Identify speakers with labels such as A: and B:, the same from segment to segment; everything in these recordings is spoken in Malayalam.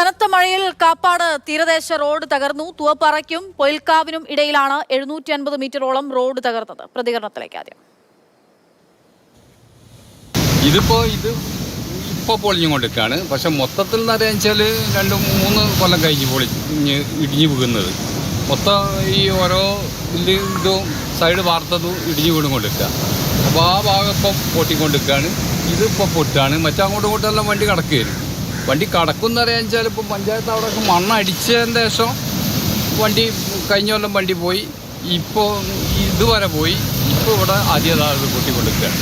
A: കനത്ത മഴയിൽ കാപ്പാട് തീരദേശ റോഡ് തകർന്നു. തുവപ്പാറയ്ക്കും പൊയിൽക്കാവിനും ഇടയിലാണ് എഴുന്നൂറ്റി അൻപത് മീറ്ററോളം റോഡ് തകർന്നത്. പ്രതികരണത്തിലേക്ക് ആദ്യം.
B: ഇതിപ്പോ ഇത് ഇപ്പോൾ പൊളിഞ്ഞുകൊണ്ടിരിക്കുകയാണ്. പക്ഷെ മൊത്തത്തിൽ എന്ന് അറിയാച്ചാൽ രണ്ട് മൂന്ന് കൊല്ലം കഴിഞ്ഞ് പൊളിഞ്ഞ് ഇടിഞ്ഞു വീഴുന്നത്. മൊത്തം ഈ ഓരോ ഇതും സൈഡ് വാർത്തതും ഇടിഞ്ഞു വീണുകൊണ്ടിരിക്കുക. അപ്പോൾ ആ ഭാഗം ഇപ്പം പൊട്ടിക്കൊണ്ടിരിക്കുകയാണ്. ഇതിപ്പോൾ പൊട്ടാണ്. മറ്റങ്ങോട്ടും ഇങ്ങോട്ടെല്ലാം വണ്ടി കടക്കുകയായിരുന്നു. വണ്ടി കടക്കുന്ന അറിയാച്ചാൽ ഇപ്പം പഞ്ചായത്ത് അവിടെ മണ്ണടിച്ചതിന് ശേഷം വണ്ടി കഴിഞ്ഞ കൊല്ലം വണ്ടി പോയി. ഇപ്പോൾ ഇതുവരെ പോയി. ഇപ്പോൾ ഇവിടെ ആദ്യം പൊട്ടിക്കൊണ്ടിരിക്കുകയാണ്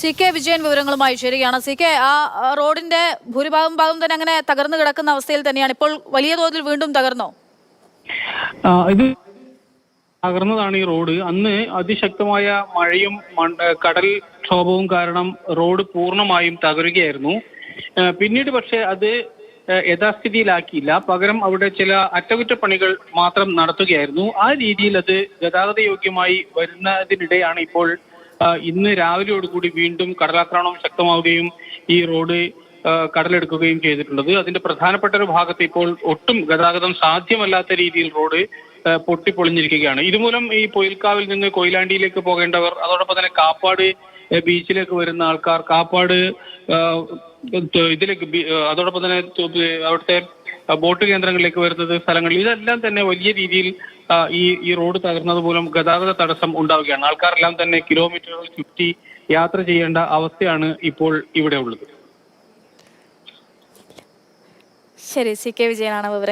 A: സി കെ വിജയൻ വിവരങ്ങളുമായി ചേരുകയാണ്. സി കെ ആ റോഡിന്റെ ഭൂരിഭാഗം ഭാഗം തന്നെ അങ്ങനെ തകർന്നു കിടക്കുന്ന അവസ്ഥയിൽ തന്നെയാണ്. ഇപ്പോൾ വലിയ തോതിൽ വീണ്ടും തകർന്നോ?
C: ഇത് തകർന്നതാണ് ഈ റോഡ്. അന്ന് അതിശക്തമായ മഴയും കടൽ ക്ഷോഭവും കാരണം റോഡ് പൂർണമായും തകരുകയായിരുന്നു. പിന്നീട് പക്ഷേ അത് യഥാസ്ഥിതിയിലാക്കിയില്ല. പകരം അവിടെ ചില അറ്റകുറ്റപ്പണികൾ മാത്രം നടത്തുകയായിരുന്നു. ആ രീതിയിൽ അത് ഗതാഗത യോഗ്യമായി വരുന്നതിനിടെയാണ് ഇപ്പോൾ ഇന്ന് രാവിലെയോടുകൂടി വീണ്ടും കടലാക്രമണം ശക്തമാവുകയും ഈ റോഡ് കടലെടുക്കുകയും ചെയ്തിട്ടുള്ളത്. അതിന്റെ പ്രധാനപ്പെട്ട ഒരു ഭാഗത്ത് ഇപ്പോൾ ഒട്ടും ഗതാഗതം സാധ്യമല്ലാത്ത രീതിയിൽ റോഡ് പൊട്ടിപ്പൊളിഞ്ഞിരിക്കുകയാണ്. ഇതുമൂലം ഈ പൊയിൽക്കാവിൽ നിന്ന് കൊയിലാണ്ടിയിലേക്ക് പോകേണ്ടവർ അതോടൊപ്പം തന്നെ കാപ്പാട് ബീച്ചിലേക്ക് വരുന്ന ആൾക്കാർ കാപ്പാട് ഇതിലേക്ക് അതോടൊപ്പം തന്നെ അവിടുത്തെ ബോട്ട് കേന്ദ്രങ്ങളിലേക്ക് വരുന്നത് സ്ഥലങ്ങൾ ഇതെല്ലാം തന്നെ വലിയ രീതിയിൽ ഈ ഈ റോഡ് തകർന്നത് മൂലം ഗതാഗത തടസ്സം ഉണ്ടാവുകയാണ്. ആൾക്കാരെല്ലാം തന്നെ കിലോമീറ്ററുകൾ ചുറ്റി യാത്ര ചെയ്യേണ്ട അവസ്ഥയാണ് ഇപ്പോൾ ഇവിടെ ഉള്ളത്.
A: ശരി സി കെ വിജയനാണ് വിവരം